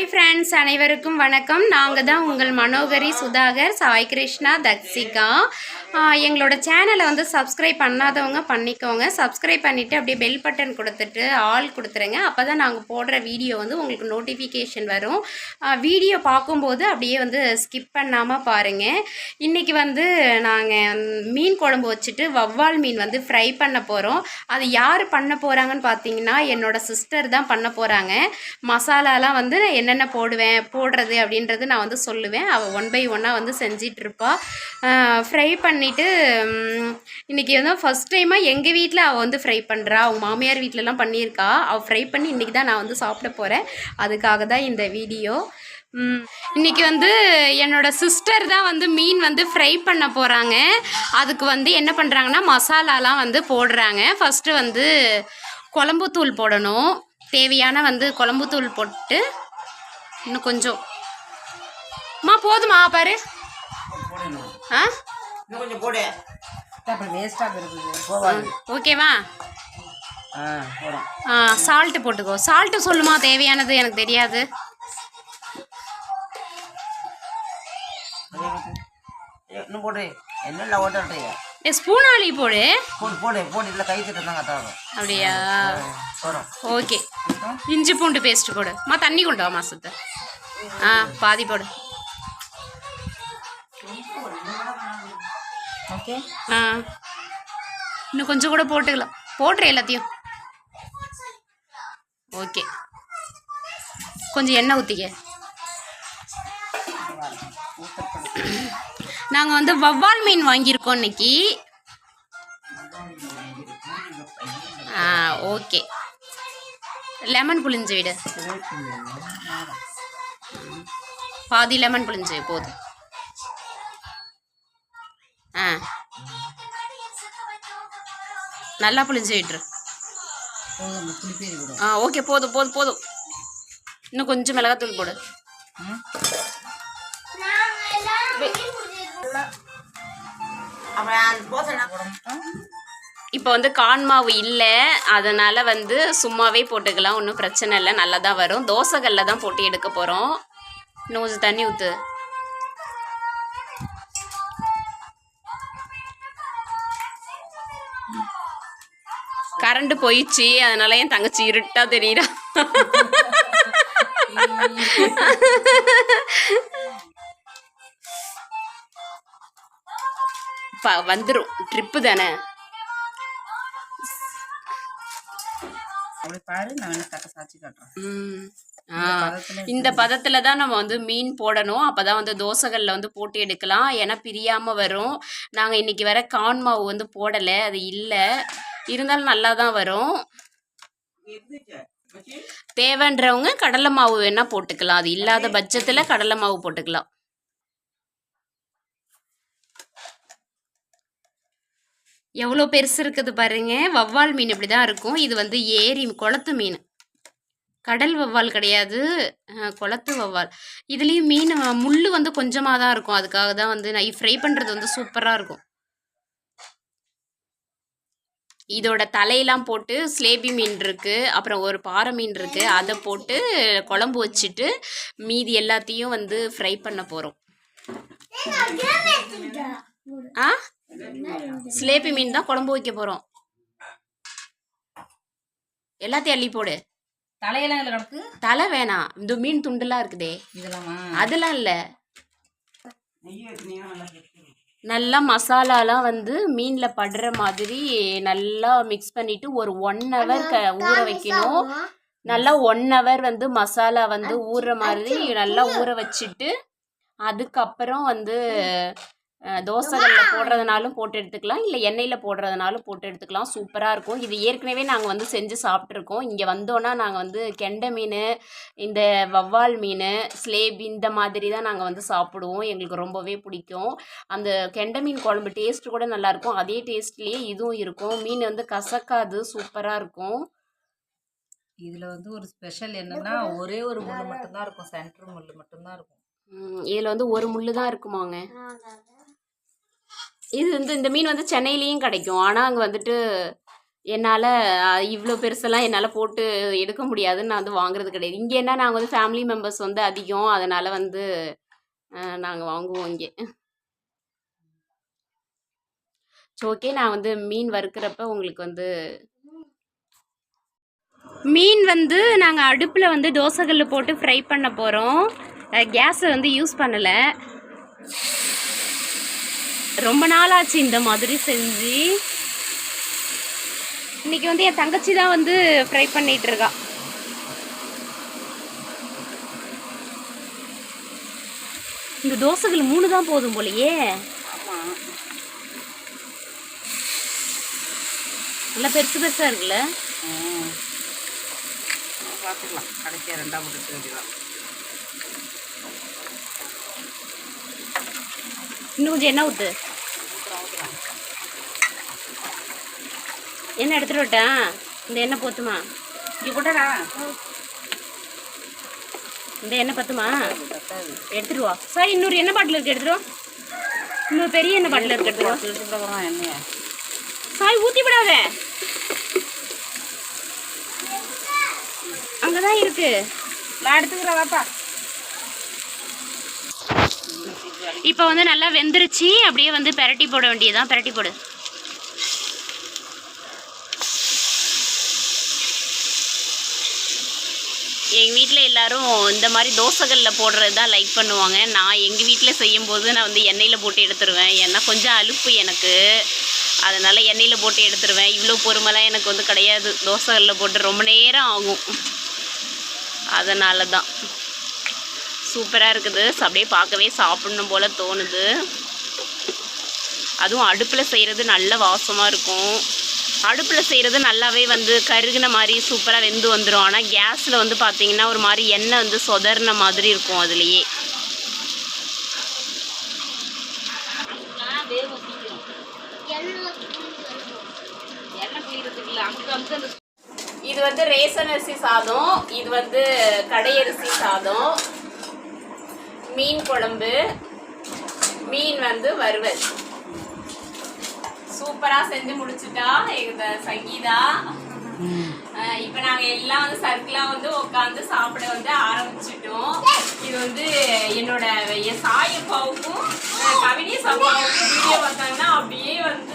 Hi friends அனைவருக்கும் வணக்கம். நாங்கள் தான் உங்கள் மனோகரி சுதாகர் சாய் கிருஷ்ணா தக்ஷிகா. எங்களோட சேனலை வந்து சப்ஸ்கிரைப் பண்ணாதவங்க பண்ணிக்கோங்க. சப்ஸ்கிரைப் பண்ணிவிட்டு அப்படியே பெல் பட்டன் கொடுத்துட்டு ஆல் கொடுத்துருங்க. அப்போ தான் நாங்கள் போடுற வீடியோ வந்து உங்களுக்கு நோட்டிஃபிகேஷன் வரும். வீடியோ பார்க்கும்போது அப்படியே வந்து ஸ்கிப் பண்ணாமல் பாருங்கள் இன்றைக்கி வந்து நாங்கள் மீன் குழம்பு வச்சுட்டு வவ்வால் மீன் வந்து ஃப்ரை பண்ண போகிறோம் அது யார் பண்ண போகிறாங்கன்னு பார்த்தீங்கன்னா என்னோடய சிஸ்டர் தான் பண்ண போகிறாங்க மசாலாலாம் வந்து நான் என்னென்ன போடுவேன் போடுறது அப்படின்றது நான் வந்து சொல்லுவேன். அவள் ஒன் பை ஒன்னாக வந்து செஞ்சிட்ருப்பா. ஃப்ரை பண்ணிவிட்டு இன்றைக்கி வந்து ஃபஸ்ட் டைமாக எங்கள் வீட்டில் அவள் வந்து ஃப்ரை பண்ணுறா அவங்க மாமியார் வீட்டிலலாம் பண்ணியிருக்கா. அவள் ஃப்ரை பண்ணி இன்றைக்கி தான் நான் வந்து சாப்பிட போகிறேன் அதுக்காக தான் இந்த வீடியோ. இன்றைக்கி வந்து என்னோடய சிஸ்டர் தான் வந்து மீன் வந்து ஃப்ரை பண்ண போகிறாங்க அதுக்கு வந்து என்ன பண்ணுறாங்கன்னா மசாலாலாம் வந்து போடுறாங்க. ஃபஸ்ட்டு வந்து குழம்புத்தூள் போடணும். தேவையான வந்து குழம்புத்தூள் போட்டு இன்னும் கொஞ்சம். அம்மா போதுமா பாரு. ஆ? இன்னும் கொஞ்சம் போடு. அப்புறம் வேஸ்ட்டாக இருக்குது போவாது ஓகேவா ஆ சால்ட்டு போட்டுக்கோ. சால்ட்டு சொல்லுமா தேவையானது எனக்கு தெரியாது. இன்னும் போடு. என்ன ஓட்டுறீங்க ஏ ஸ்பூனாலி போடு. போடு போடு போடு. இதில் கை திட்டம் தான் கத்தாகும் அப்படியா? ஓகே. இஞ்சி பூண்டு பேஸ்ட் போடு. மா தண்ணி கொண்டு வா மாசத்தை ஆ பாதி போடு. ஓகே. ஆ. இன்னும் கொஞ்சம் கூட போட்டுக்கலாம். போட்டுரு எல்லாத்தையும். ஓகே. கொஞ்சம் எண்ணெய் ஊற்றிக்க நாங்கள் வந்து வவ்வால் மீன் வாங்கியிருக்கோம் இன்னைக்கு. ஆ ஓகே. லெமன் புளிஞ்சு விடு. பாதி லெமன் புளிஞ்சு போதும். ஆ. நல்லா புளிஞ்சு விட்டுரு. ஆ ஓகே போதும் போதும் போதும். இன்னும் கொஞ்சம் மிளகாத்தூள் போடு. இப்போ வந்து கான் மாவு இல்லை அதனால் வந்து சும்மாவே போட்டுக்கலாம் ஒன்றும் பிரச்சனை இல்லை நல்லா தான் வரும். தோசைகளில் தான் போட்டு எடுக்க போகிறோம் இன்னும் கொஞ்சம் தண்ணி ஊற்று கரண்ட் போயிடுச்சு அதனால என் தங்கச்சி இருட்டா தெரியுறா. வந்துடும் ட்ரிப்பு தானே? வேணா இந்த பதத்தில் தான் நம்ம வந்து மீன் போடணும். அப்போ தான் வந்து தோசைகளில் வந்து போட்டு எடுக்கலாம். ஏன்னா பிரியாமல் வரும். நாங்கள் இன்னைக்கு வர கான் மாவு வந்து போடலை. அது இல்லை. இருந்தாலும் நல்லா தான் வரும். தேவைன்றவங்க கடலை மாவு வேணால் போட்டுக்கலாம். அது இல்லாத பட்சத்தில் கடலை மாவு போட்டுக்கலாம். எவ்வளோ பெருசு இருக்குது பாருங்க. வவ்வால் மீன் இப்படி தான் இருக்கும். இது வந்து ஏரி குளத்து மீன். கடல் வவ்வால் கிடையாது. குளத்து வவ்வால். இதுலேயும் மீன் முள்ளு வந்து கொஞ்சமாக தான் இருக்கும். அதுக்காக தான் வந்து நான் ஃப்ரை பண்ணுறது வந்து சூப்பராக இருக்கும். இதோட தலையெல்லாம் போட்டு ஸ்லேபி மீன் இருக்கு. அப்புறம் ஒரு பாறை மீன் இருக்கு. அதை போட்டு குழம்பு வச்சுட்டு மீதி எல்லாத்தையும் வந்து ஃப்ரை பண்ண போகிறோம் ஆ? ஸ்லேபி மீன் தான் குழம்பு வைக்க போகிறோம் எல்லாத்தையும் அள்ளி போடு. தலையெல்லாம் இதில் கிடக்கு? தலை வேணாம். இந்த மீன் துண்டுலாம் இருக்குதே. இதெல்லாமா? அதெல்லாம் இல்லை. நல்லா மசாலாலாம் வந்து மீனில் படுற மாதிரி நல்லா மிக்ஸ் பண்ணிட்டு ஒரு ஒன் ஹவர் க ஊற வைக்கணும். நல்லா ஒன் ஹவர் வந்து மசாலா வந்து ஊறுற மாதிரி நல்லா ஊற வச்சுட்டு அதுக்கப்புறம் வந்து தோசைகளில் போடுறதுனாலும் போட்டு எடுத்துக்கலாம். இல்லை எண்ணெயில் போடுறதுனாலும் போட்டு எடுத்துக்கலாம். சூப்பராக இருக்கும். இது ஏற்கனவே நாங்கள் வந்து செஞ்சு சாப்பிட்ருக்கோம் இங்கே வந்தோன்னா நாங்கள் வந்து கெண்டை மீன் இந்த வவ்வால் மீன் ஸ்லேபி இந்த மாதிரி தான் நாங்கள் வந்து சாப்பிடுவோம். எங்களுக்கு ரொம்பவே பிடிக்கும். அந்த கெண்டை மீன் குழம்பு டேஸ்ட் கூட நல்லாயிருக்கும் அதே டேஸ்ட்லேயே இதுவும் இருக்கும். மீன் வந்து கசக்காது. சூப்பராக இருக்கும். இதில் வந்து ஒரு ஸ்பெஷல் என்னன்னா ஒரே ஒரு முள்ளு மட்டும்தான் இருக்கும். சென்டர் முள்ளு மட்டும்தான் இருக்கும். இதில் வந்து ஒரு முள்ளு தான் இருக்குமாங்க. இது வந்து இந்த மீன் வந்து சென்னையிலையும் கிடைக்கும். ஆனால் அங்கே வந்துட்டு என்னால் இவ்வளோ பெருசெல்லாம் என்னால் போட்டு எடுக்க முடியாதுன்னு நான் வந்து வாங்குறது கிடையாது. இங்கே என்ன நாங்கள் வந்து ஃபேமிலி மெம்பர்ஸ் வந்து அதிகம். அதனால் வந்து நாங்கள் வாங்குவோம் இங்கே. ஓகே நான் வந்து மீன் வறுக்கிறப்ப உங்களுக்கு வந்து மீன் வந்து நாங்கள் அடுப்பில் வந்து தோசைகளில் போட்டு ஃப்ரை பண்ண போகிறோம் கேஸை வந்து யூஸ் பண்ணலை. ரொம்ப நாள் ஆச்சு இந்த மாதிரி செஞ்சு. இன்னைக்கு வந்து என் தங்கச்சி தான் வந்து ஃப்ரை பண்ணிட்டு இருக்கா. இந்த தோசைகள் மூணு தான் போதும் போலயே. நல்லா பெருசு பெருசா இருக்குல்ல? பார்த்துக்கலாம். கடைசியாக ரெண்டாக போட்டு வேண்டியதான் இன்னும் கொஞ்சம் எண்ணெய் ஊத்து. எண்ணெய் எடுத்துட்டு விட்டா இந்த எண்ணெய் போத்துமா? இங்கே போட்டா இந்த எண்ணெய் பத்துமா? எடுத்துட்டு வா. சார் இன்னொரு எண்ணெய் பாட்டில் இருக்கு எடுத்துட்டு வா. இன்னொரு பெரிய எண்ணெய் பாட்டில் இருக்கு எண்ணெயை சாய் ஊத்தி விடாத. அங்கதான் இருக்கு. நான் எடுத்துக்கிறேன் வாப்பா. இப்போ வந்து நல்லா வெந்துருச்சு. அப்படியே வந்து பெரட்டி போட வேண்டியதுதான். பெரட்டி போடு. எங்கள் வீட்டில் எல்லாரும் இந்த மாதிரி தோசைகளில் போடுறது தான் லைக் பண்ணுவாங்க. நான் எங்கள் வீட்டில் செய்யும்போது நான் வந்து எண்ணெயில் போட்டு எடுத்துருவேன். ஏன்னா கொஞ்சம் அலுப்பு எனக்கு. அதனால் எண்ணெயில் போட்டு எடுத்துருவேன். இவ்வளோ பொறுமைலாம் எனக்கு வந்து கிடையாது. தோசைகளில் போட்டு ரொம்ப நேரம் ஆகும். அதனால தான் சூப்பராக இருக்குது. அப்படியே பார்க்கவே சாப்பிடணும் போல் தோணுது. அதுவும் அடுப்பில் செய்கிறது நல்ல வாசமாக இருக்கும். அடுப்பில் செய்கிறது நல்லாவே வந்து கருகின மாதிரி சூப்பராக வெந்து வந்துடும் ஆனால் கேஸில் வந்து பார்த்திங்கன்னா ஒரு மாதிரி எண்ணெய் வந்து சொதறின மாதிரி இருக்கும் அதுலேயே. இது வந்து ரேசன் அரிசி சாதம். இது வந்து கடை அரிசி சாதம். மீன் குழம்பு மீன் வந்து வறுவல். சூப்பரா செஞ்சு முடிச்சுட்டா எங்க சங்கீதா. இப்போ இப்ப நாங்க எல்லாம் வந்து சர்க்கிளா வந்து உட்காந்து சாப்பிட வந்து ஆரம்பிச்சிட்டோம். இது வந்து என்னோட என் சாயப்பாவுக்கும் அப்பாவுக்கும் கவினி சப்பாவுக்கும் வீடியோ பார்த்தாங்கன்னா அப்படியே வந்து